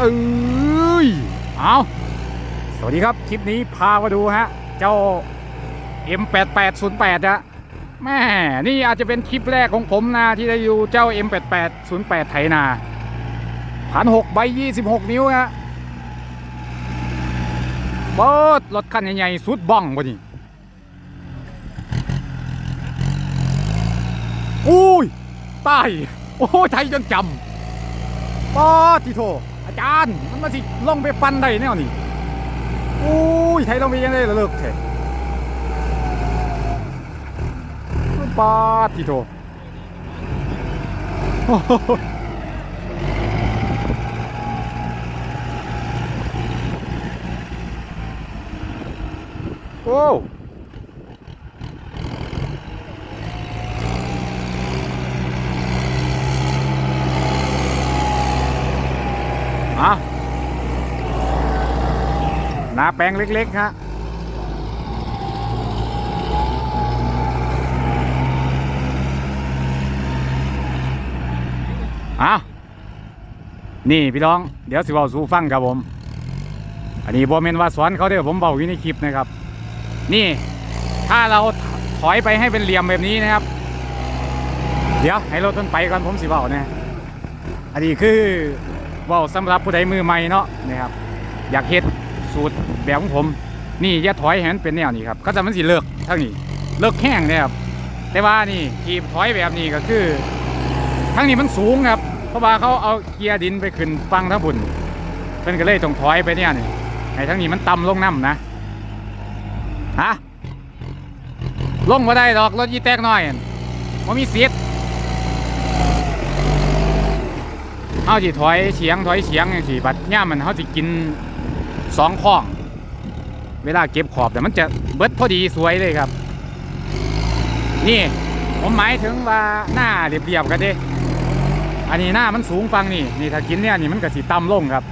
เอ้ยเอาสวัสดีครับ คลิปนี้พามาดูฮะ เจ้า M8808 อะแม่นี่อาจจะเป็นคลิปแรกของผมนะที่ได้อยู่เจ้า M8808 ไถนาพันหกใบยี่สิบหกนิ้วฮะเบิดรถคันใหญ่ๆสุดบ้องวะนี่อุ้ยตาย โอ้ยไทยจนจำป้อที่โท อาจารย์มันมาสิลงไปฟันได้แน่นี่อุ้ยไทยลงไปยังไงละเลิกเถอะปาทีโทโอ้ อ้อะหนาแปลงเล็กๆฮะอะนี่พี่น้อง เดี๋ยวสิบอกสู่ฟังครับผม อันนี้บอเมนว่าสอนเขาเด้อผมบอกอยู่ในคลิปนะครับ นี่ ถ้าเราถอยไปให้เป็นเหลี่ยมแบบนี้นะครับ เดี๋ยวให้รถต้นไปก่อนผมสิบอกนะอันนี้คือเว่าสำหรับผู้ใดมือใหม่เนาะนะครับอยากเฮ็ดสูตรแบบของผม นี่อย่าถอยให้มันเป็นแนวนี้ครับก็จะมันสิเลิกเท่านี้เลิกแห้งเนี่ยครับแต่ว่านี่ที่ถอยแบบนี้ก็คือทั้งนี้มันสูงครับ เพราะว่าเขาเอาเกียร์ดินไปขึ้นฟังทั้งบุญเพิ่นก็เลยต้องถอยไปเนี่ยนี่ให้ทั้งนี้มันต่ำลงน้ำนะฮะลงมาได้ดอกรถยีแตกน้อยมันมีเสียดเอาสิถอยเฉียงถอยเฉียงอย่างสิบัดย่ามันเขาสิกินสองข้อง เวลาเก็บขอบแต่มันจะเบิดพอดีสวยเลยครับ นี่ผมหมายถึงว่าหน้าเรียบๆกันด้อันนี้หน้ามันสูงฟังนี่นี่ถ้ากินเนี่ยนี่มันก็สีต่ำลงครับ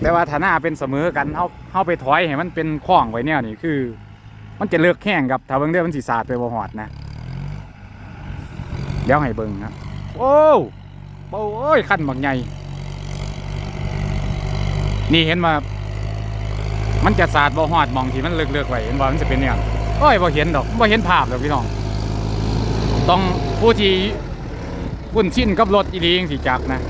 แต่ว่าถ้าหน้าเป็นเสมอกันเอาเอาไปถอยให้มันเป็นข้องไว้เนี่ยนี่คือ มันจะเลือกแข้งครับถ้าเบิ่งเด้อมันสีสาดไปบ่หอดนะ เดี๋ยวให้เบิ่งครับโอ้โอ้ยขั้นบางใหญ่นี่เห็นมามันจะสาดบ่หอดมองที่มันเลือกๆไว้เห็นว่ามันจะเป็นเนี่ยงโอ้ยบ่เห็นดอกบ่เห็นภาพดอกพี่น้อง ต้องผู้ที่คุ้นชินกับรถอีลีงสิจักนะ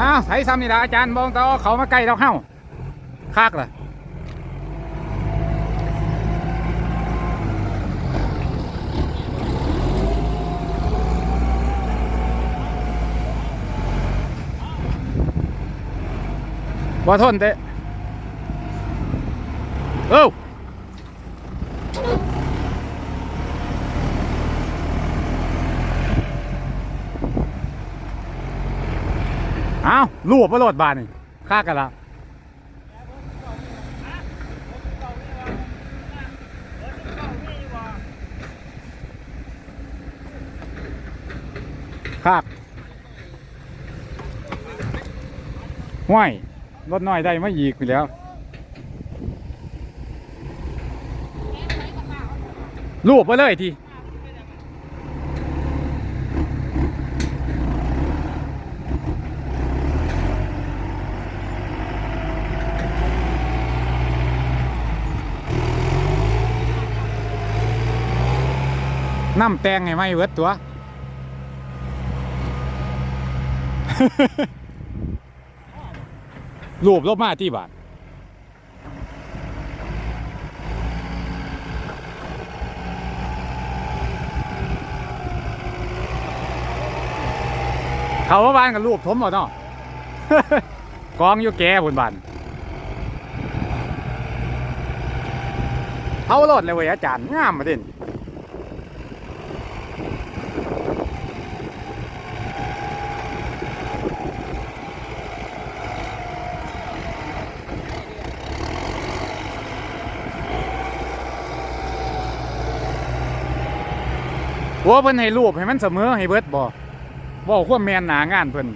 อ้าวไถซ้ำนี่ละอาจารย์บองตอเขามาใกล้เราเข้าคากเลยบ่ทนเตะเอ้า อ้าวลูบมาโหลดบานนี่ฆ่ากันละคากห้วยรถน้อยได้ไมาอีกไปแล้ว รูปไปเลยที น้ำแตงไงไม่เวิร์ดตัว รูปลบมาที่บาทเขาว่าบ้านกับรูปทมหมดเนาะกองอยู่แก่บนบ้านเขาโลดเลยเว้ยอาจารย์งามมาด่ โอ้เพิ่นให้รูปให้มันเสมอให้เบิดบ่บ่เอาความแม่นหนางานเพิ่น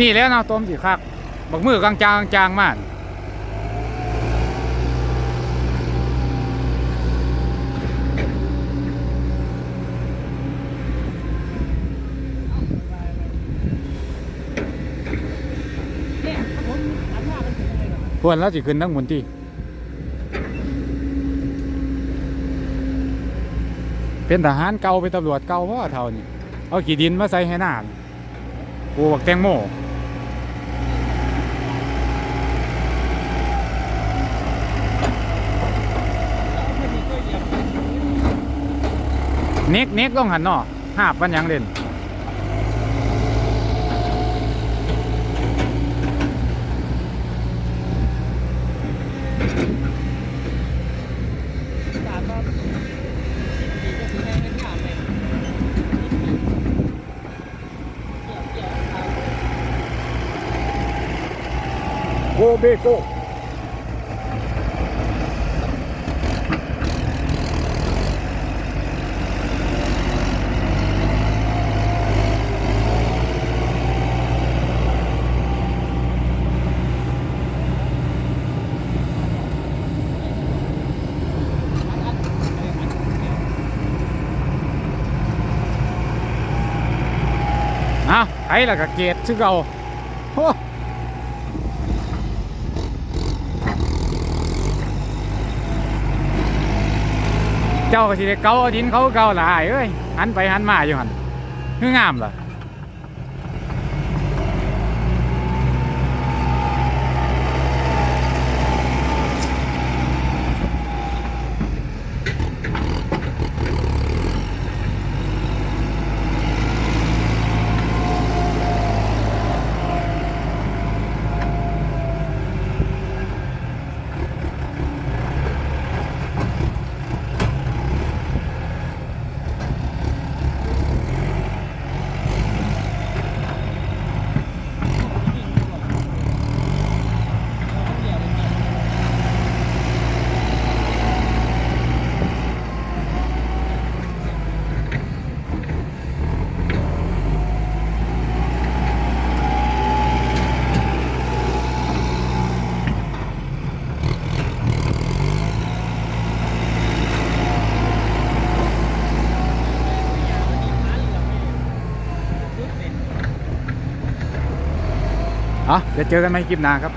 นี่แล้วเนาะต้มสิคักบักมือกลางจางจางมากเนี่ยครับผมอันว่ามันถึงอะไรก่อนพวนแล้วสิขึ้นทั้งมุนที่เป็นทหารเก่าเป็นตำรวจเก่าเพราะว่าเท่านี้เอาขี้ดินมาใส่ให้นานกูบักแตงโมมีก็เหยียบ เน็กเน็กต้องหันเนาะหาบันยังเล่นสารว่าดีก็คือให้ให้งานเลยเกี่ยวเกี่ยวเอา โกเบโกอ้าวไอ้ ละก็เกตซึ่งเก่าโอ้เจ้าก็สิได้เกาเอาดินเขาเก่าหลายเอ้ยหันไปหันมาอยู่หันคืองามเหรอะ เดี๋ยวเจอกันใหม่คลิปหน้าครับ